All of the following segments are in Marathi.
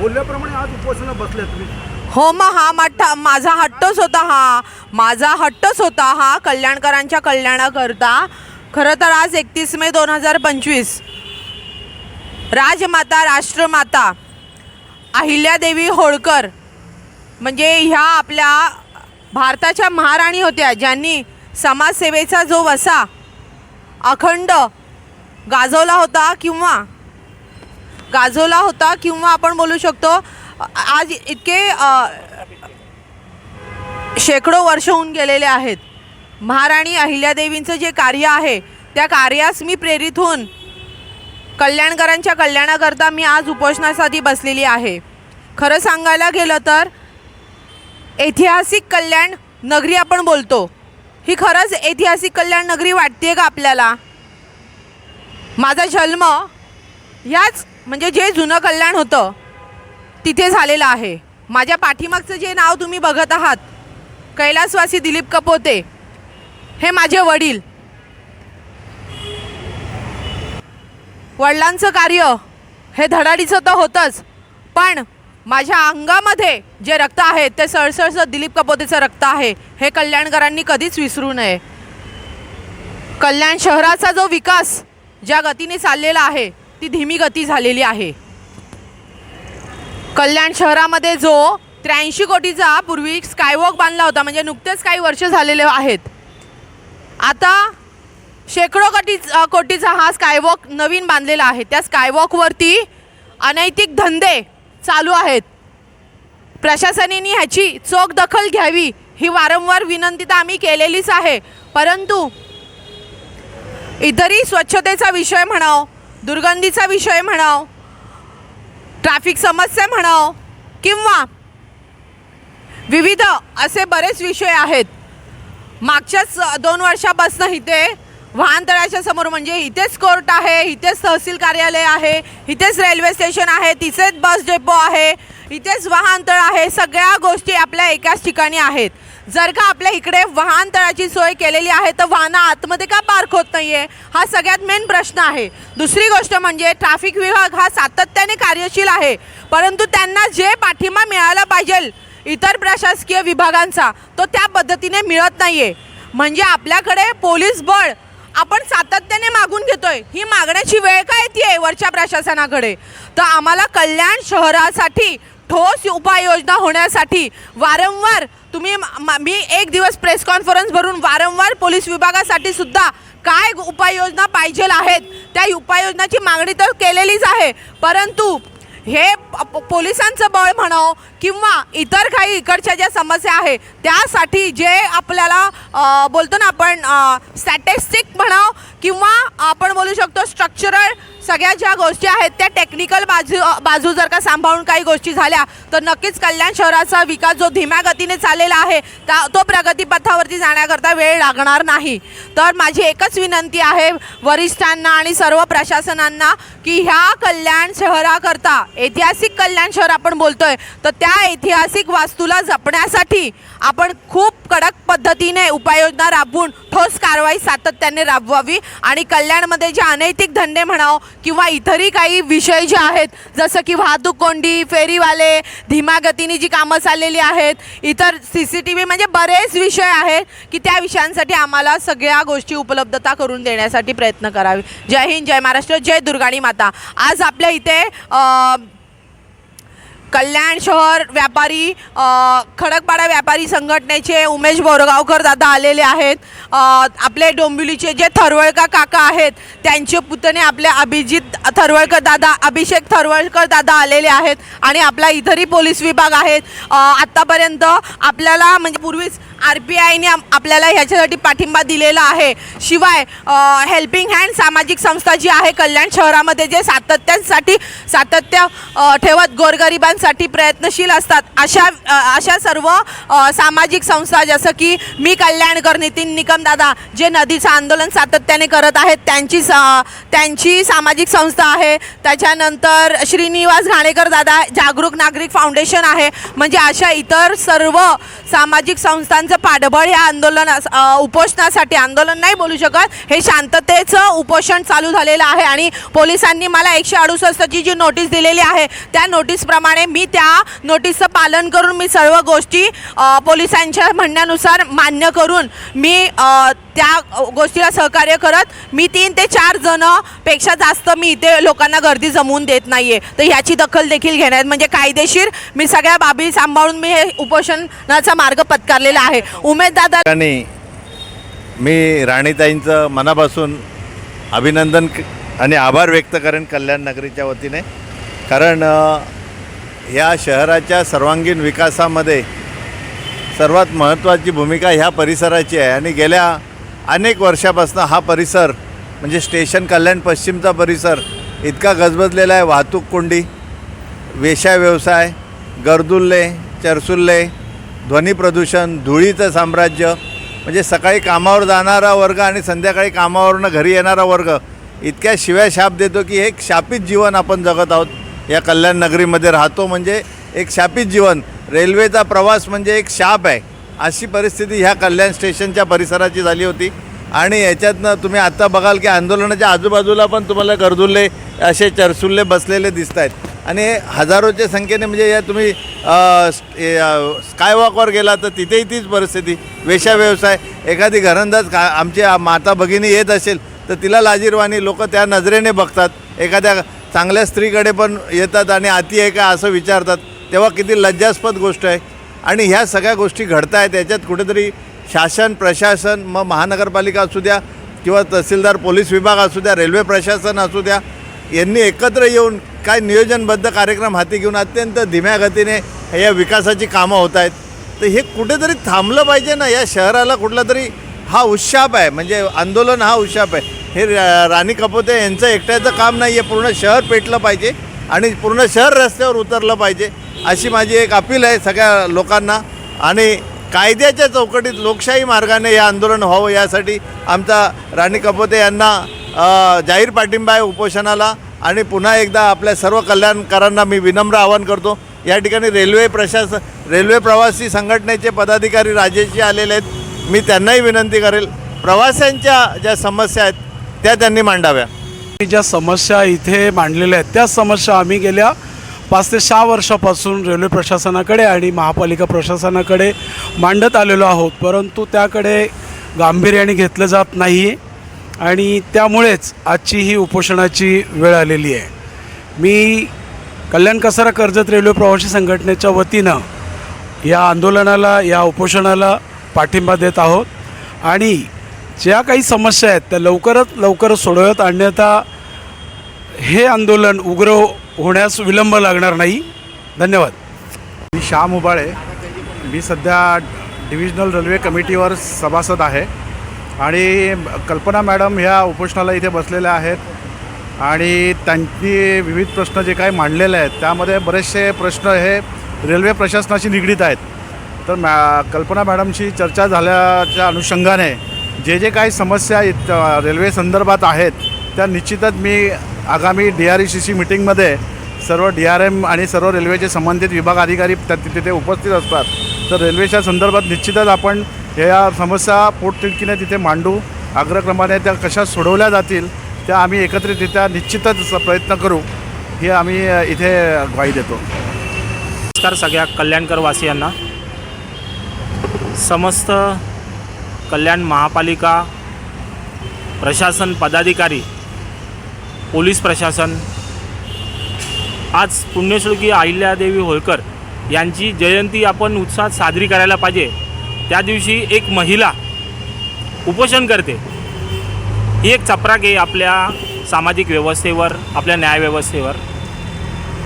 बोलल्याप्रमाणे आज उपोषणाला बसले तुम्ही. हो मग हा मठ्ठा माझा हट्टच होता हा. माझा हट्टच होता हा कल्याणकरांच्या कल्याणाकरता. खरं तर आज एकतीस मे दोन हजार पंचवीस. राजमाता राष्ट्रमाता अहिल्यादेवी होळकर म्हणजे ह्या आपल्या भारताच्या महाराणी होत्या ज्यांनी समाजसेवेचा जो वसा अखंड गाजवला होता किंवा गाजवला होता किंवा आपण बोलू शकतो आज इतके शेकडो वर्ष होऊन गेलेले आहेत. महाराणी अहिल्यादेवींचं जे कार्य आहे त्या कार्यास मी प्रेरित होऊन कल्याणकरांच्या कल्याणाकरता मी आज उपोषणासाठी बसलेली आहे. खरं सांगायला गेलं तर ऐतिहासिक कल्याण नगरी आपण बोलतो. ही खरंच ऐतिहासिक कल्याण नगरी वाटते का आपल्याला? माझा जन्म ह्याच म्हणजे जे जुनं कल्याण होतं तिथे झालेलं आहे. माझ्या पाठीमागचं जे नाव तुम्ही बघत आहात कैलासवासी दिलीप कपोते हे माझे वडील. वडिलांचं कार्य हे धडाडीचं तर होतंच पण माझ्या अंगामध्ये जे रक्त आहे ते सळसळचं दिलीप कपोतेचं रक्त आहे हे कल्याणकरांनी कधीच विसरू नये. कल्याण शहराचा जो विकास ज्या गतीने चाललेला आहे ती धीमी गती झालेली आहे. कल्याण शहरामध्ये जो त्र्याऐंशी कोटीचा पूर्वी स्कायवॉक बांधला होता म्हणजे नुकतेच काही वर्ष झालेले आहेत. आता शेकडो कोटी कोटीचा हा स्कायवॉक नवीन बांधलेला आहे. त्या स्कायवॉकवरती अनैतिक धंदे चालू आहेत. प्रशासनाने ह्याची चोख दखल घ्यावी ही वारंवार विनंती तर आम्ही केलेलीच आहे. परंतु इतरही स्वच्छतेचा विषय म्हणाव दुर्गंधीचा विषय म्हणाव ट्रॅफिक समस्या म्हणाव किंवा विविध असे बरेच विषय आहेत. मागच्याच दोन वर्षापासून इथे वाहनतळाच्या समोर म्हणजे इथेच कोर्ट आहे इथेच तहसील कार्यालय आहे इथेच रेल्वे स्टेशन आहे तिथेच बस डेपो आहे इथेच वाहनतळ आहे. सगळ्या गोष्टी आपल्या एकाच ठिकाणी आहेत. जर का आपल्या इकडे वाहनतळाची सोय केलेली आहे तर वाहनं आतमध्ये का पार्क होत नाही आहे हा सगळ्यात मेन प्रश्न आहे. दुसरी गोष्ट म्हणजे ट्रॅफिक विभाग हा सातत्याने कार्यशील आहे. परंतु त्यांना जे पाठिंबा मिळाला पाहिजे इतर प्रशासकीय विभागांचा तो त्या पद्धतीने मिळत नाही आहे म्हणजे आपल्याकडे पोलीस बळ आपण सातत्याने मागून घेतोय. ही मागण्याची वेळ काय येते वरच्या प्रशासनाकडे? तर आम्हाला कल्याण शहरासाठी ठोस उपाययोजना होण्यासाठी वारंवार तुम्ही म- मी एक दिवस प्रेस कॉन्फरन्स भरून वारंवार पोलीस विभागासाठी सुद्धा काय उपाययोजना पाहिजे आहेत त्या उपाययोजनाची मागणी तर केलेलीच आहे. परंतु हे प- पोलिसांचं बळ म्हणावं किंवा इतर काही इकडच्या ज्या समस्या आहे त्यासाठी जे आपल्याला बोलतो ना आपण स्टॅटिस्टिक म्हणाव किंवा आपण बोलू शकतो स्ट्रक्चरल सगळ्या ज्या गोष्टी आहेत त्या टेक्निकल बाजू बाजू जर का सांभाळून काही गोष्टी झाल्या तर नक्कीच कल्याण शहराचा विकास जो धीम्या गतीने चाललेला आहे त्या तो प्रगतीपथावरती जाण्याकरता वेळ लागणार नाही. तर माझी एकच विनंती आहे वरिष्ठांना आणि सर्व प्रशासनांना की ह्या कल्याण शहराकरता ऐतिहासिक कल्याण शहर आपण बोलतोय तर त्या ऐतिहासिक वास्तूला जपण्यासाठी आपण खूप कडक पद्धतीने उपाययोजना राबवून ठोस कारवाई सातत्याने राबवावी आणि कल्याणमध्ये जे अनैतिक धंदे म्हणावं किंवा इतरही काही विषय जे आहेत जसं की वाहतूक कोंडी फेरीवाले धीमा गतीने जी कामं चाललेली आहेत इतर सी सी टी व्ही म्हणजे बरेच विषय आहेत की त्या विषयांसाठी आम्हाला सगळ्या गोष्टी उपलब्धता करून देण्यासाठी प्रयत्न करावे. जय हिंद जय महाराष्ट्र जय दुर्गाणी माता. आज आपल्या इथे कल्याण शहर व्यापारी खडकपाडा व्यापारी संघटनेचे उमेश बोरगावकर दादा आलेले आहेत. आपले डोंबिवलीचे जे थरवळकर काका आहेत त्यांचे पुतणे आपले अभिजित थरवळकर दादा अभिषेक थरवळकर दादा आलेले आहेत आणि आपला इतरही पोलीस विभाग आहेत. आत्तापर्यंत आपल्याला म्हणजे पूर्वीच आर पी आयने आपल्याला ह्याच्यासाठी पाठिंबा दिलेला आहे. शिवाय हेल्पिंग हँड सामाजिक संस्था जी आहे कल्याण शहरामध्ये जे सातत्यांसाठी सातत्य ठेवत गोरगरिबांसाठी प्रयत्नशील असतात. अशा अशा सर्व सामाजिक संस्था जसं की मी कल्याणकर नितीन निकम दादा जे नदीचं आंदोलन सातत्याने करत आहेत त्यांची सा त्यांची सामाजिक संस्था आहे. त्याच्यानंतर श्रीनिवास घाणेकर दादा जागरूक नागरिक फाउंडेशन आहे. म्हणजे अशा इतर सर्व सामाजिक संस्थां त्यांचं पाठबळ या आंदोलना उपोषणासाठी आंदोलन नाही बोलू शकत. हे शांततेचं उपोषण चालू झालेलं आहे आणि पोलिसांनी मला एकशे अडुसष्टची जी नोटीस दिलेली आहे त्या नोटीसप्रमाणे मी त्या नोटीसचं पालन करून मी सर्व गोष्टी पोलिसांच्या म्हणण्यानुसार मान्य करून मी त्या गोष्टीला सहकार्य करत मी तीन ते चार जणपेक्षा जास्त मी इथे लोकांना गर्दी जमवून देत नाहीये. तर ह्याची दखल देखील घेण्यात म्हणजे कायदेशीर मी सगळ्या बाबी सांभाळून मी हे उपोषणाचा मार्ग पत्कारलेला आहे. उमेददादा मी राणीताईंचं मनापासून अभिनंदन आणि आभार व्यक्त करेन कल्याण नगरीच्या वतीने. कारण या शहराच्या सर्वांगीण विकासामध्ये सर्वात महत्त्वाची भूमिका ह्या परिसराची आहे. आणि गेल्या अनेक वर्षापासून हा परिसर म्हणजे स्टेशन कल्याण पश्चिमचा परिसर इतका गजबजलेला आहे. वाहतूक कोंडी वेशा व्यवसाय गर्दुल्ले चरसुल्ले ध्वनी प्रदूषण धुळीचं साम्राज्य म्हणजे सकाळी कामावर जाणारा वर्ग आणि संध्याकाळी कामावरनं घरी येणारा वर्ग इतक्या शिव्या शाप देतो की हे एक शापित जीवन आपण जगत आहोत. या कल्याण नगरीमध्ये राहतो म्हणजे एक शापित जीवन. रेल्वेचा प्रवास म्हणजे एक शाप आहे. अशी परिस्थिती ह्या कल्याण स्टेशनच्या परिसराची झाली होती. आणि याच्यातनं तुम्ही आत्ता बघाल की आंदोलनाच्या आजूबाजूला पण तुम्हाला गर्दुल्ले असे चरसुल्ले बसलेले दिसत आहेत आणि हजारोच्या संख्येने म्हणजे या तुम्ही स्कायवॉकवर गेला तर तिथेही तीच परिस्थिती. वेश्या व्यवसाय एखादी घरंदाज का आमची माता भगिनी येत असेल तर तिला लाजीरवाणी लोक त्या नजरेने बघतात. एखाद्या चांगल्या स्त्रीकडे पण येतात आणि आती आहे का असं विचारतात. तेव्हा किती लज्जास्पद गोष्ट आहे. आणि ह्या सगळ्या गोष्टी घडत आहेत याच्यात कुठेतरी शासन प्रशासन मग महानगरपालिका असू द्या किंवा तहसीलदार पोलीस विभाग असू द्या रेल्वे प्रशासन असू द्या यांनी एकत्र येऊन काय नियोजनबद्ध कार्यक्रम हाती घेऊन अत्यंत धीम्या गतीने या विकासाची कामं होत आहेत. तर हे कुठेतरी थांबलं पाहिजे ना या शहराला कुठला तरी हा उत्शाप आहे. म्हणजे आंदोलन हा उत्शाप आहे. हे राणी कपोते यांचं एकट्याचं काम नाही आहे पूर्ण शहर पेटलं पाहिजे आणि पूर्ण शहर रस्त्यावर उतरलं पाहिजे. अशी माझी एक अपील आहे सगळ्या लोकांना आणि कायद्याच्या चौकटीत लोकशाही मार्गाने हे आंदोलन व्हावं यासाठी आमचा राणी कपोते यांना जाहीर पाठिंबा आहे उपोषणाला आणि पुन्हा एकदा आपल्या सर्व कल्याणकारांना मी विनम्र आवाहन करतो. या ठिकाणी रेल्वे प्रशासन रेल्वे प्रवासी संघटनेचे पदाधिकारी राजेशजी आलेले आहेत. मी त्यांनाही विनंती करेल प्रवाशांच्या ज्या समस्या आहेत त्या त्यांनी मांडाव्या. ज्या समस्या इथे मांडलेल्या आहेत त्या समस्या आम्ही गेल्या पाच ते सहा वर्षापासून रेल्वे प्रशासनाकडे आणि महापालिका प्रशासनाकडे मांडत आलेलो आहोत. परंतु त्याकडे गांभीर्याने घेतलं जात नाही आणि त्यामुळेच आजची ही उपोषणाची वेळ आलेली आहे. मी कल्याण कसारा कर्जत रेल्वे प्रवासी संघटनेच्या वतीनं या आंदोलनाला या उपोषणाला पाठिंबा देत आहोत आणि ज्या काही समस्या आहेत त्या लवकरात लवकर सोडवत आणण्याचा हे आंदोलन उग्र होण्यास विलंब लागणार नाही. धन्यवाद. मी श्याम उबाळे. मी सध्या डिव्हिजनल रेल्वे कमिटीवर सभासद आहे. आणि कल्पना मॅडम ह्या उपोषणाला इथे बसलेल्या आहेत. आणि त्यांनी विविध प्रश्न जे काही मांडलेले आहेत त्यामध्ये बरेचसे प्रश्न हे रेल्वे प्रशासनाशी निगडीत आहेत. तर मॅ कल्पना मॅडमशी चर्चा झाल्याच्या अनुषंगाने जे जे काही समस्या रेल्वे संदर्भात आहेत त्या निश्चितच मी आगामी D R E C C मिटिंगमध्ये सर्व डी आर एम आणि सर्व रेल्वेचे संबंधित विभाग अधिकारी तिथे उपस्थित असतात. तर रेल्वेच्या संदर्भात निश्चितच आपण ह्या समस्या पोटतिडकीने तिथे मांडू. अग्रक्रमाने त्या कशा सोडवल्या जातील त्या आम्ही एकत्रितरित्या निश्चितच प्रयत्न करू. हे आम्ही इथे ग्वाही देतो. नमस्कार सगळ्या कल्याणकर वासियांना समस्त कल्याण महापालिका प्रशासन पदाधिकारी पोलीस प्रशासन. आज पुण्यश्लोकी अहिल्यादेवी होळकर यांची जयंती आपण उत्साहात साजरी करायला पाहिजे. त्या दिवशी एक महिला उपोषण करते. ही एक चपराक आहे आपल्या सामाजिक व्यवस्थेवर आपल्या न्यायव्यवस्थेवर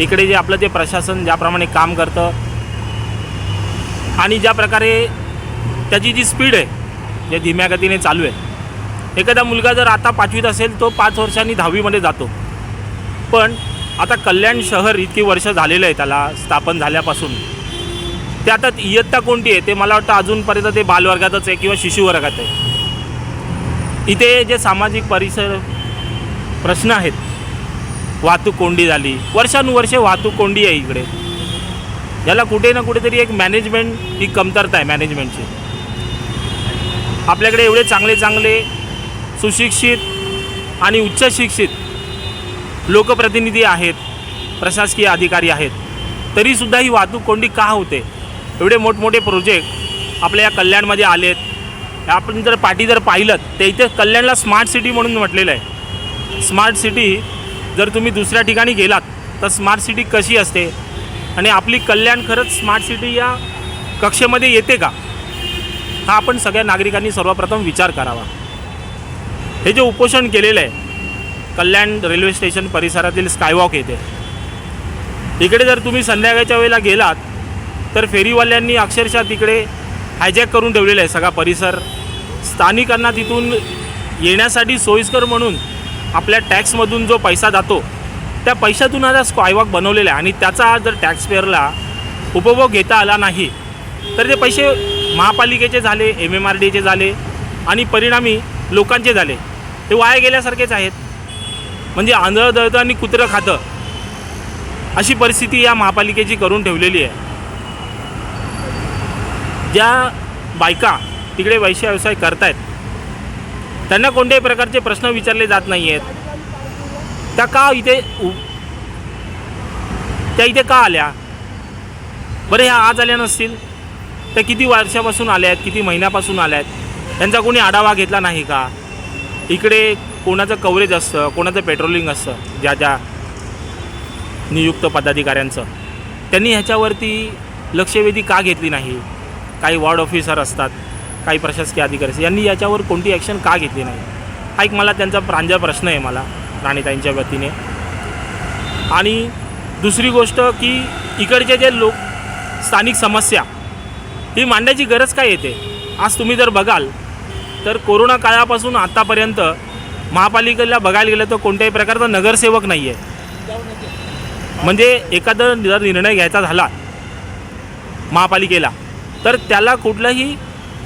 इकडे जे आपलं ते प्रशासन ज्याप्रमाणे काम करतं आणि ज्या प्रकारे त्याची जी स्पीड आहे जे धीम्या गतीने चालू आहे एखादा मुलगा जर आता पाचवीत असेल तो पाच वर्षांनी दहावीमध्ये जातो. पण आता कल्याण शहर इतकी वर्ष झालेलं आहे त्याला स्थापन झाल्यापासून. ते आता इयत्ता कोणती आहे ते मला वाटतं अजूनपर्यंत ते बालवर्गातच आहे किंवा शिशुवर्गात आहे. इथे जे सामाजिक परिसर प्रश्न आहेत वाहतूक कोंडी झाली वर्षानुवर्षे वाहतूक कोंडी आहे इकडे. याला कुठे ना कुठेतरी एक मॅनेजमेंट ही कमतरता आहे मॅनेजमेंटची आपल्याकडे एवढे चांगले चांगले सुशिक्षित आणि उच्च शिक्षित लोकप्रतिनिधी आहेत प्रशासकीय अधिकारी आहेत. तरीसुद्धा ही वाहतूक कोंडी का होते? एवढे मोठमोठे प्रोजेक्ट आपल्या या कल्याणमध्ये आलेत. आपण जर पाठी जर पाहिलं तर इथे कल्याणला स्मार्ट सिटी म्हणून म्हटलेलं आहे. स्मार्ट सिटी जर तुम्ही दुसऱ्या ठिकाणी गेलात तर स्मार्ट सिटी कशी असते? आणि आपली कल्याण खरंच स्मार्ट सिटी या कक्षेमध्ये येते का? हा आपण सगळ्या नागरिकांनी सर्वप्रथम विचार करावा. हे जे उपोषण केलेलं आहे कल्याण रेल्वे स्टेशन परिसरातील स्कायवॉक येथे. इकडे जर तुम्ही संध्याकाळच्या वेळेला गेलात तर फेरीवाल्यांनी अक्षरशः तिकडे हायजॅक करून ठेवलेलं आहे सगळा परिसर. स्थानिकांना तिथून येण्यासाठी सोयीस्कर म्हणून आपल्या टॅक्समधून जो पैसा जातो त्या पैशातून आता स्कायवॉक बनवलेला आहे. आणि त्याचा जर टॅक्स पेअरला उपभोग घेता आला नाही तर ते पैसे महापालिकेचे झाले एम एम आर डीचे झाले आणि परिणामी लोकांचे झाले. ते वाया गेल्यासारखेच आहेत. म्हणजे आंधळं दळतं आणि कुत्रं खातं. अशी परिस्थिती या महापालिकेची करून ठेवलेली आहे. ज्या बायका तिकडे वैश्य व्यवसाय करतायत त्यांना कोणत्याही प्रकारचे प्रश्न विचारले जात नाही आहेत त्या का इथे उ- त्या इथे का आल्या? बरं ह्या आज आल्या नसतील. त्या किती वर्षापासून आल्या आहेत किती महिन्यापासून आल्या आहेत? त्यांचा कोणी आढावा घेतला नाही का? इकडे कोणाचं कवरेज असतं कोणाचं पेट्रोलिंग असतं ज्या ज्या नियुक्त पदाधिकाऱ्यांचं. त्यांनी ह्याच्यावरती लक्षवेधी का घेतली नाही? काही वॉर्ड ऑफिसर असतात काही प्रशासकीय अधिकारी असतात यांनी याच्यावर कोणती ॲक्शन का घेतली नाही? हा एक मला त्यांचा प्रांजळ प्रश्न आहे मला राणीताईंच्या वतीने. आणि दुसरी गोष्ट की इकडचे जे लोक स्थानिक समस्या ही मांडण्याची गरज काय येते? आज तुम्ही जर बघाल तर कोरोना काळापासून आत्तापर्यंत महापालिकेला बघायला गेलं तर कोणत्याही प्रकारचा नगरसेवक नाही आहे म्हणजे एखादा जर निर्णय घ्यायचा झाला महापालिकेला तर त्याला कुठलाही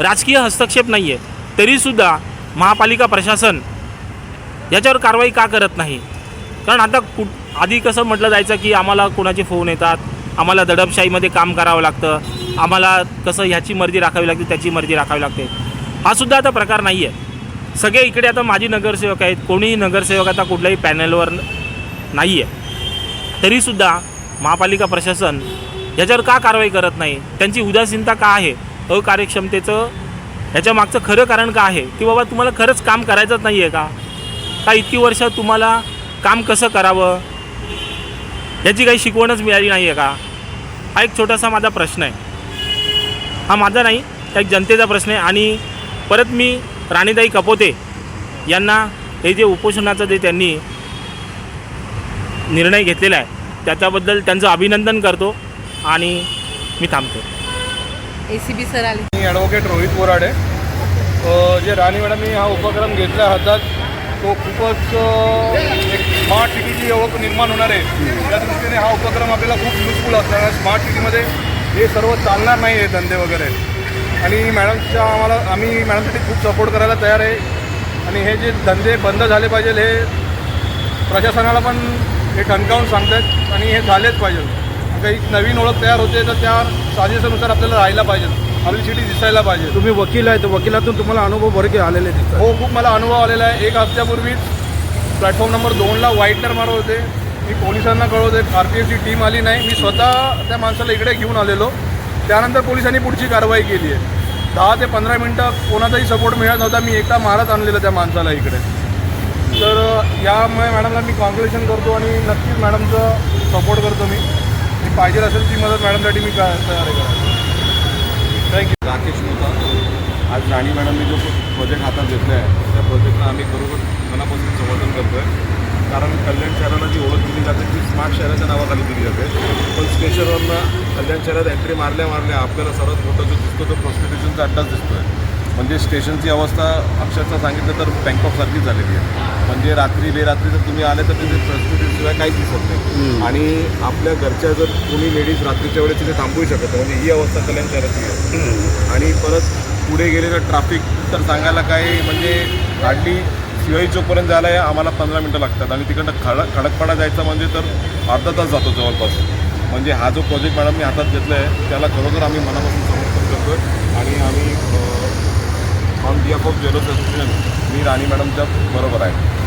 राजकीय हस्तक्षेप नाही आहे तरीसुद्धा महापालिका प्रशासन याच्यावर कारवाई का करत नाही? कारण आता कुठ आधी कसं म्हटलं जायचं की आम्हाला कोणाचे फोन येतात आम्हाला दडपशाहीमध्ये काम करावं लागतं आम्हाला कसं ह्याची मर्जी राखावी लागते त्याची मर्जी राखावी लागते. हा सुद्धा आता प्रकार नाही आहे सगळे इकडे आता माजी नगरसेवक आहेत. कोणीही नगरसेवक आता कुठल्याही पॅनलवर नाही आहे तरीसुद्धा महापालिका प्रशासन याच्यावर का कारवाई करत नाही? त्यांची उदासीनता का आहे? अकार्यक्षमतेचं ह्याच्या मागचं खरं कारण का आहे? की बाबा तुम्हाला खरंच काम करायचंच नाही आहे का? का इतकी वर्ष तुम्हाला काम कसं करावं? याची काही शिकवणच मिळाली नाही आहे का? हा एक छोटासा माझा प्रश्न आहे. हा माझा नाही एक जनतेचा प्रश्न आहे. आणि परत मी राणीताई कपोते यांना हे जे उपोषणाचं जे त्यांनी निर्णय घेतलेला आहे त्याच्याबद्दल त्यांचं अभिनंदन करतो आणि मी थांबतो. ए सी बी सर आले. मी ॲडव्होकेट रोहित बोराडे. जे राणी मॅडमनी हा उपक्रम घेतला हातात तो खूपच एक स्मार्ट सिटीची ओळख निर्माण होणार आहे. त्या दृष्टीने हा उपक्रम आपल्याला खूप युजफुल असणार आहे. स्मार्ट सिटीमध्ये हे सर्व चालणार नाही आहे धंदे वगैरे. आणि मॅडमच्या आम्हाला आम्ही मॅडमसाठी खूप सपोर्ट करायला तयार आहे. आणि हे जे धंदे बंद झाले पाहिजे हे प्रशासनाला पण हे ठणकावून सांगतात आणि हे झालेच पाहिजे. काही नवीन ओळख तयार होते तर त्या साजेसनुसार आपल्याला राहायला पाहिजे. आपली सिटी दिसायला पाहिजे. तुम्ही वकील आहे तर वकिलातून तुम्हाला अनुभव बरे आलेले दिसतात. हो खूप मला अनुभव आलेला आहे. एक हफ्त्यापूर्वीच प्लॅटफॉर्म नंबर दोनला व्हाईटनर मारत होते. मी पोलिसांना कळवते आर पी एफची टीम आली नाही. मी स्वतः त्या माणसाला इकडे घेऊन आलेलो. त्यानंतर पोलिसांनी पुढची कारवाई केली आहे. दहा ते पंधरा मिनटं कोणाचाही सपोर्ट मिळत नव्हता. मी एकटा मारत आणलेलं त्या माणसाला इकडे. तर यामुळे मॅडमला मी कॉन्ग्रेशन करतो आणि नक्कीच मॅडमचं सपोर्ट करतो मी. मी पाहिजे असेल ती मदत मॅडमसाठी मी का तयार आहे थँक्यू राकेश मोता आज राणी मॅडमनी जो प्रोजेक्ट हातात घेतला आहे त्या प्रोजेक्टला आम्ही खरोखर मनापासून समर्थन करतो आहे कारण कल्याण शहराला जी ओळख दिली जाते ती स्मार्ट शहराच्या नावाखाली दिली जाते. पण स्टेशनवरनं कल्याण शहरात एंट्री मारल्या मारल्या आपल्याला सर्वात मोठा जो दिसतो तो प्रॉस्टिट्यूशनचा अड्डाच दिसतो आहे म्हणजे स्टेशनची अवस्था अक्षरशः सांगितलं तर बँकॉकसारखीच झालेली आहे. म्हणजे रात्री बेरात्री जर तुम्ही आले तर तिथे प्रॉस्टिट्यूटशिवाय काहीच दिसत नाही. आणि आपल्या घरच्या जर कोणी लेडीज रात्रीच्या वेळेस तिथे थांबवू शकत. म्हणजे ही अवस्था कल्याण शहराची आहे. आणि परत पुढे गेलेलं ट्रॅफिक तर सांगायला काय म्हणजे हार्डली शिवाई चौकपर्यंत जायला आहे आम्हाला पंधरा मिनटं लागतात. आणि तिकडं खडक खडकपाडा जायचं म्हणजे तर अर्धा तास जातो जवळपास. म्हणजे हा जो प्रोजेक्ट मॅडमनी हातात घेतला आहे त्याला खरोखर आम्ही मनापासून समर्थन करतो आणि आम्ही on behalf of jewellers association मी राणी मॅडमच्या बरोबर आहे.